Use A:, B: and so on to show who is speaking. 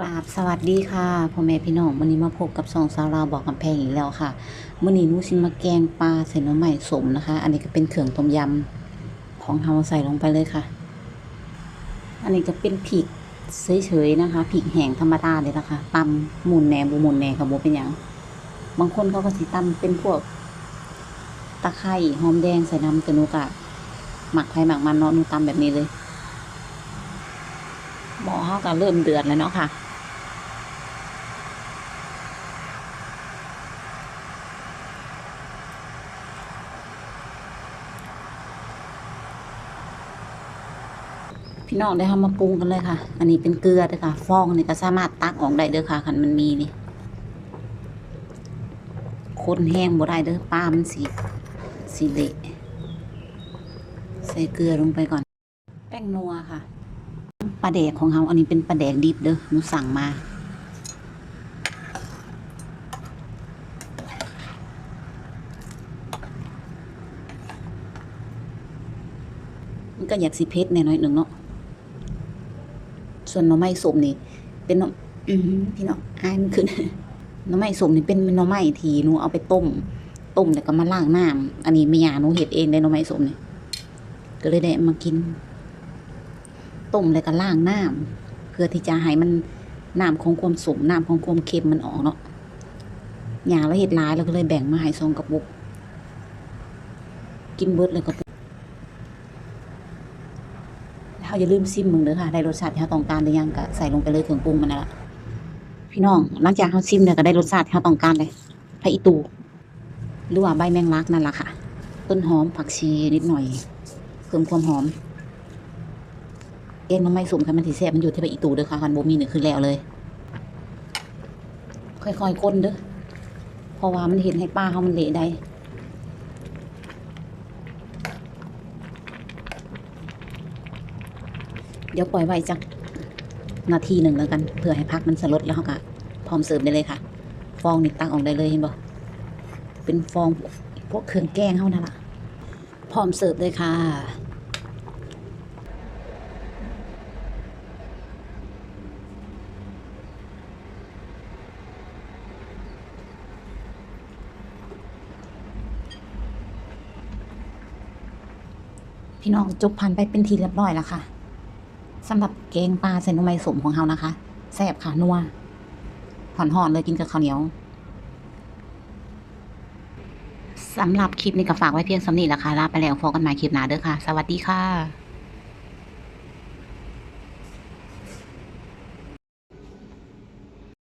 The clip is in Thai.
A: กราบสวัสดีค่ะพ่อแม่พี่น้องวันนี้มาพบกับสองสาวลาบอกกำแพงอีกแล้วค่ะมื่อนี้นูสิมาแกงปลาใส่น้ำใหม่สมนะคะ อันนี้ก็เป็นเครื่องต้มยำของเฮาใส่ลงไปเลยค่ะ อันนี้จะเป็นพริกเฉยๆนะคะพริกแห้งธรรมดาเลยนะคะตำหมุนแหนบุหมุนแหนกับโบเป็นหยังบางคนเขาก็สิตำเป็นพวก ตะไคร้หอมแดงใส่น้ำแต่หนูกะหมักไทยหมักมันเนาะนูตำแบบนี้เลย หม้อเขาก็เริ่มเดือดแล้วเนาะค่ะ พี่น้องได้ทำมาปรุงกันเลยค่ะ อันนี้เป็นเกลือเด้อค่ะ ฟองนี่ก็สามารถตักออกได้เด้อค่ะคันมันมีนี่คนแห้งบ่ได้เด้อปลามันสีสีเละใส่เกลือลงไปก่อน แป้งนัวค่ะ ลาแดกของเขาอันนี้เป็นปลาแดกดิบเด้อหนูสั่งมา มันก็อยากสิเผ็ดแน่น้อยหนึ่งเนาะส่วนหน่อไม้สมนี่เป็นหน่ออื้อหือพี่น้องอายมันขึ้นหน่อไม้สมนี่เป็นหน่อไม้ทีหนูเอาไปต้ม ต้มแล้วก็มาล้างน้ำอันนี้แม่ยาหนูเฮ็ดเองได้หน่อไม้สมนี่ก็เลยได้มากิน ต้มแล้วก็ล้างน้ำเพื่อที่จะให้มันน้ำของความสมน้ำของความเค็มมันออกเนาะยาแล้วเฮ็ดหลายแล้วก็เลยแบ่งมาให้ซองกระปุก กินเบิร์ดเลยกระปุกเราอย่าลืมซิมมึงเด้อค่ะได้รสชาติที่เราต้องการหรือยังก็ใส่ลงไปเลยเครื่องปรุงมันนั่นแหละพี่น้องหลังจากเราซิมเนี่ยก็ได้รสชาติที่เราต้องการเลยพระอีตูหรือว่าใบแมงลักนั่นแหละค่ะ ต้นหอมผักชีนิดหน่อยเพิ่มความหอม เอ็นมันไม่สุ่มค่ะมันถีแซ่บมันอยู่ที่ใบอีตูเด้อค่ะคันโบมีเนี่ยคือแล้วเลย ค่อยๆก้นเด้อเพราะว่ามันเห็นให้ป้าเขามันเละได้เดี๋ยวปล่อยไว้จักนาทีหนึ่งแล้วกันเพื่อให้พักมันสลดแล้วเขาก็พร้อมเสิร์ฟได้เลยค่ะ ฟองนี่ตักออกได้เลยเห็นบ่เป็นฟองพวกเครื่องแกงเขานั่นล่ะพร้อมเสิร์ฟเลยค่ะ พี่น้องจุบพันไปเป็นทีเรียบร้อยแล้วค่ะสำหรับแกงปลาเซนโนไมสมของเรานะคะแซ่บค่ะนัวหอนหอนๆเลยกินกับข้าวเหนียวสำหรับคลิปนี้ก็ฝากไว้เพียงสำนีแหละค่ะลาไปแล้วพบกันใหม่คลิปหน้าเด้อค่ะ สวัสดีค่ะ